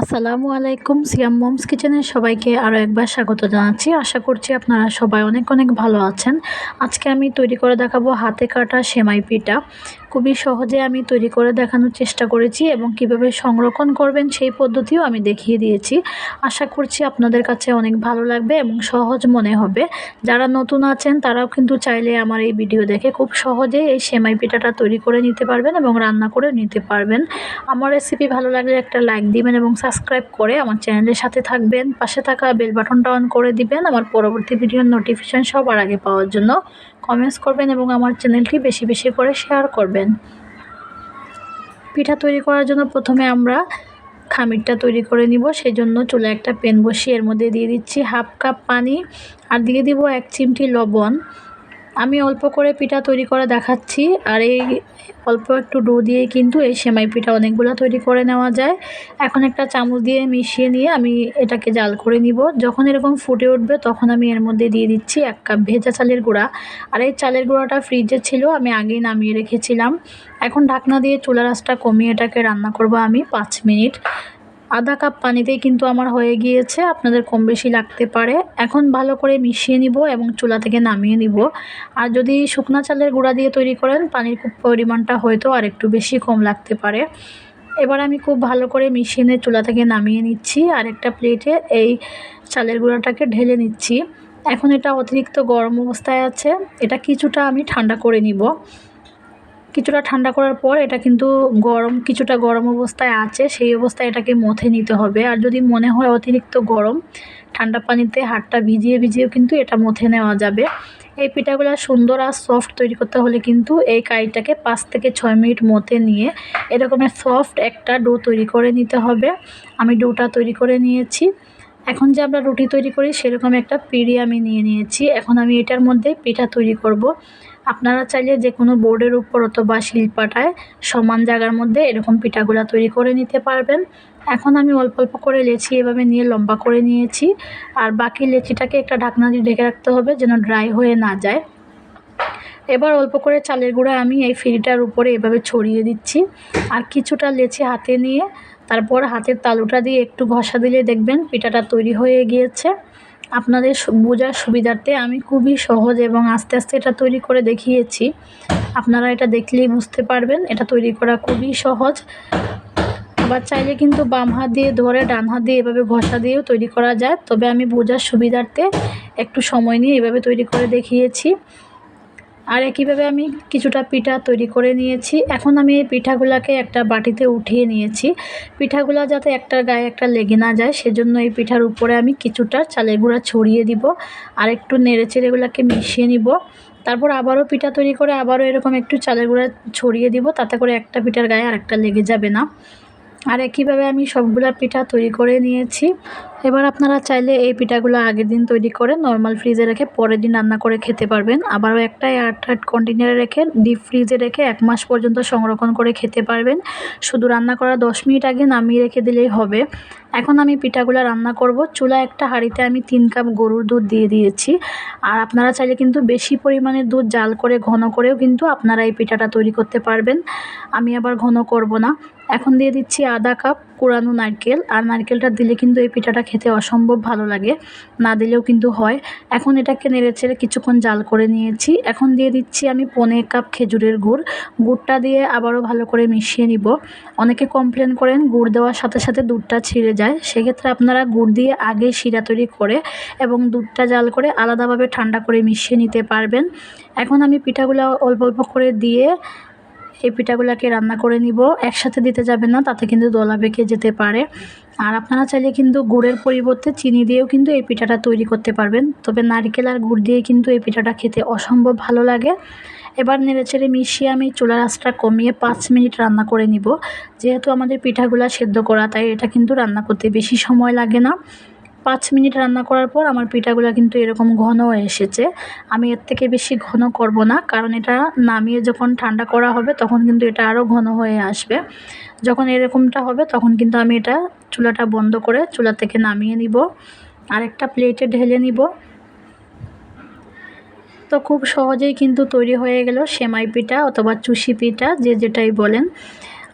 আসসালামু আলাইকুম সিয়াম মমস কিচেনের সবাইকে আরও একবার স্বাগত জানাচ্ছি। আশা করছি আপনারা সবাই অনেক অনেক ভালো আছেন। আজকে আমি তৈরি করে দেখাবো হাতে কাটা সেমাই পিঠা। খুবই সহজে আমি তৈরি করে দেখানোর চেষ্টা করেছি এবং কীভাবে সংরক্ষণ করবেন সেই পদ্ধতিও আমি দেখিয়ে দিয়েছি। আশা করছি আপনাদের কাছে অনেক ভালো লাগবে এবং সহজ মনে হবে। যারা নতুন আছেন, তারাও কিন্তু চাইলে আমার এই ভিডিও দেখে খুব সহজে এই সেমাই পিঠাটা তৈরি করে নিতে পারবেন এবং রান্না করে নিতে পারবেন। আমার রেসিপি ভালো লাগলে একটা লাইক দিবেন এবং সাবস্ক্রাইব করে আমার চ্যানেলের সাথে থাকবেন। পাশে থাকা বেল বাটনটা অন করে দিবেন। আমার পরবর্তী ভিডিওর নোটিফিকেশান সবার আগে পাওয়ার জন্য। কমেন্টস করবেন এবং আমার চ্যানেলটি বেশি বেশি করে শেয়ার করবেন। পিঠা তৈরি করার জন্য প্রথমে আমরা খামিরটা তৈরি করে নিব। সেই জন্য চুলে একটা পেন বসিয়ে এর মধ্যে দিয়ে দিচ্ছি হাফ কাপ পানি। আর দিয়ে দিব এক চিমটি লবণ। আমি অল্প করে পিঠা তৈরি করে দেখাচ্ছি, আর এই অল্প একটু ডো দিয়ে কিন্তু এই সেমাই পিঠা অনেকগুলো তৈরি করে নেওয়া যায়। এখন একটা চামচ দিয়ে মিশিয়ে নিয়ে আমি এটাকে জাল করে নিব। যখন এরকম ফুটে উঠবে তখন আমি এর মধ্যে দিয়ে দিচ্ছি এক কাপ ভেজা চালের গুঁড়া। আর এই চালের গুঁড়াটা ফ্রিজে ছিল, আমি আগেই নামিয়ে রেখেছিলাম। এখন ঢাকনা দিয়ে চুলা রাসটা কমিয়ে এটাকে রান্না করব আমি পাঁচ মিনিট। আধা কাপ পানিতেই কিন্তু আমার হয়ে গিয়েছে, আপনাদের কম বেশি লাগতে পারে। এখন ভালো করে মিশিয়ে নিব এবং চুলা থেকে নামিয়ে নিব। আর যদি শুকনা চালের গুঁড়া দিয়ে তৈরি করেন, পানির খুব পরিমাণটা হয়তো আর একটু বেশি কম লাগতে পারে। এবার আমি খুব ভালো করে মিশিয়ে নিয়ে চুলা থেকে নামিয়ে নিচ্ছি আর একটা প্লেটে এই চালের গুঁড়াটাকে ঢেলে নিচ্ছি। এখন এটা অতিরিক্ত গরম অবস্থায় আছে, এটা কিছুটা আমি ঠান্ডা করে নিব। কিছুটা ঠান্ডা করার পর এটা কিন্তু গরম, কিছুটা গরম অবস্থায় আছে, সেই অবস্থায় এটাকে মথে নিতে হবে। আর যদি মনে হয় অতিরিক্ত গরম, ঠান্ডা পানিতে হাতটা ভিজিয়ে ভিজিয়েও কিন্তু এটা মথে নেওয়া যাবে। এই পিঠাগুলো সুন্দর আর সফট তৈরি করতে হলে কিন্তু এই কারিটাকে পাঁচ থেকে ছয় মিনিট মতে নিয়ে এরকমের সফট একটা ডো তৈরি করে নিতে হবে। আমি ডোটা তৈরি করে নিয়েছি। এখন যে আমরা রুটি তৈরি করি, সেরকম একটা পিড়ি আমি নিয়ে নিয়েছি। এখন আমি এটার মধ্যে পিঠা তৈরি করব। আপনারা চাইলে যে কোনো বোর্ডের উপর অথবা শিল্পাটায় সমান জায়গার মধ্যে এরকম পিঠাগুলা তৈরি করে নিতে পারবেন। এখন আমি অল্প অল্প করে লেচি এভাবে নিয়ে লম্বা করে নিয়েছি। আর বাকি লেচিটাকে একটা ঢাকনা দিয়ে ঢেকে রাখতে হবে যেন ড্রাই হয়ে না যায়। এবার অল্প করে চালের গুঁড়া আমি এই ফিরিটার উপরে এভাবে ছড়িয়ে দিচ্ছি। আর কিছুটা লেচি হাতে নিয়ে তারপর হাতের তালুটা দিয়ে একটু ঘষা দিলে দেখবেন পিঠাটা তৈরি হয়ে গিয়েছে। আপনাদের বোঝার সুবিধার্থে আমি খুবই সহজ এবং আস্তে আস্তে এটা তৈরি করে দেখিয়েছি। আপনারা এটা দেখলেই বুঝতে পারবেন, এটা তৈরি করা খুবই সহজ। আবার চাইলে কিন্তু বাম হাত দিয়ে ধরে ডান হাত দিয়ে এভাবে ঘষা দিয়েও তৈরি করা যায়। তবে আমি বোঝার সুবিধার্থে একটু সময় নিয়ে এভাবে তৈরি করে দেখিয়েছি। আর একইভাবে আমি কিছুটা পিঠা তৈরি করে নিয়েছি। এখন আমি এই পিঠাগুলাকে একটা বাটিতে উঠিয়ে নিয়েছি। পিঠাগুলা যাতে একটা গায়ে একটা লেগে না যায়, সেজন্য এই পিঠার উপরে আমি কিছুটা চালের গুঁড়া ছড়িয়ে দিব আর একটু নেড়ে চেড়েগুলাকে মিশিয়ে নিব। তারপর আবারও পিঠা তৈরি করে আবারও এরকম একটু চালের গুঁড়া ছড়িয়ে দিব, তাতে করে একটা পিঠার গায়ে আর একটা লেগে যাবে না। আর একইভাবে আমি সবগুলা পিঠা তৈরি করে নিয়েছি। এবার আপনারা চাইলে এই পিঠাগুলো আগের দিন তৈরি করে নর্মাল ফ্রিজে রেখে পরের দিন রান্না করে খেতে পারবেন। আবারও একটা এয়ারটাইট কন্টেনারে রেখে ডিপ ফ্রিজে রেখে এক মাস পর্যন্ত সংরক্ষণ করে খেতে পারবেন। শুধু রান্না করার দশ মিনিট আগে নামিয়ে রেখে দিলেই হবে। এখন আমি পিঠাগুলো রান্না করব। চুলা একটা হাঁড়িতে আমি তিন কাপ গরুর দুধ দিয়ে দিয়েছি। আর আপনারা চাইলে কিন্তু বেশি পরিমাণে দুধ জাল করে, ঘন করেও কিন্তু আপনারা এই পিঠাটা তৈরি করতে পারবেন। আমি আবার ঘন করব না। এখন দিয়ে দিচ্ছি আধা কাপ কোরানো নারকেল। আর নারকেলটা দিলে কিন্তু এই পিঠাটা খেতে অসম্ভব ভালো লাগে। না দিলেও কিন্তু হয়। এখন এটাকে নেড়ে চেড়ে কিছুক্ষণ জাল করে নিয়েছি। এখন দিয়ে দিচ্ছি আমি পনেরো কাপ খেজুরের গুড়। গুড়টা দিয়ে আবারও ভালো করে মিশিয়ে নিব। অনেকে কমপ্লেন করেন গুড় দেওয়ার সাথে সাথে দুধটা ছিঁড়ে যায়। সেক্ষেত্রে আপনারা গুড় দিয়ে আগে শিরা তৈরি করে এবং দুধটা জাল করে আলাদাভাবে ঠান্ডা করে মিশিয়ে নিতে পারবেন। এখন আমি পিঠাগুলো অল্প অল্প করে দিয়ে এই পিঠাগুলোকে রান্না করে নিব। একসাথে দিতে যাবেন না, তাতে কিন্তু দলা বেঁকে যেতে পারে। আর আপনারা চাইলে কিন্তু গুড়ের পরিবর্তে চিনি দিয়েও কিন্তু এই পিঠাটা তৈরি করতে পারবেন। তবে নারকেল আর গুড় দিয়ে কিন্তু এই পিঠাটা খেতে অসম্ভব ভালো লাগে। এবার নেড়েচেড়ে মিশিয়ে আমি চুলার আঁচটা কমিয়ে পাঁচ মিনিট রান্না করে নিব। যেহেতু আমাদের পিঠাগুলো সেদ্ধ করা, তাই এটা কিন্তু রান্না করতে বেশি সময় লাগে না। পাঁচ মিনিট রান্না করার পর আমার পিঠাগুলো কিন্তু এরকম ঘন হয়ে এসেছে। আমি এর থেকে বেশি ঘন করব না, কারণ এটা নামিয়ে যখন ঠান্ডা করা হবে তখন কিন্তু এটা আরও ঘন হয়ে আসবে। যখন এরকমটা হবে তখন কিন্তু আমি এটা চুলাটা বন্ধ করে চুলা থেকে নামিয়ে নিব। আরেকটা প্লেটে ঢেলে নিব। তো খুব সহজেই কিন্তু তৈরি হয়ে গেল সেমাই পিঠা অথবা চুষি পিঠা, যে যেটাই বলেন।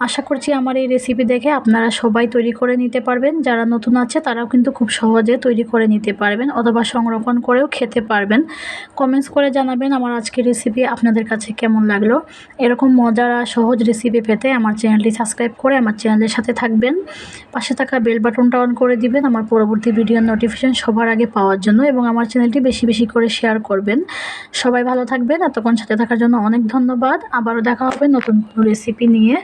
আশা করছি আমার এই রেসিপি দেখে আপনারা সবাই তৈরি করে নিতে পারবেন। যারা নতুন আছে, তারাও কিন্তু খুব সহজে তৈরি করে নিতে পারবেন অথবা সংরক্ষণ করেও খেতে পারবেন। কমেন্টস করে জানাবেন আমার আজকের রেসিপি আপনাদের কাছে কেমন লাগল। এরকম মজার আর সহজ রেসিপি পেতে আমার চ্যানেলটি সাবস্ক্রাইব করে আমার চ্যানেলের সাথে থাকবেন। পাশে থাকা বেল বাটনটা অন করে দিবেন আমার পরবর্তী ভিডিওর নোটিফিকেশন সবার আগে পাওয়ার জন্য এবং আমার চ্যানেলটি বেশি বেশি করে শেয়ার করবেন। সবাই ভালো থাকবেন। এতক্ষণ সাথে থাকার জন্য অনেক ধন্যবাদ। আবারও দেখা হবে নতুন রেসিপি নিয়ে।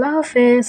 আল্লাহ হাফেজ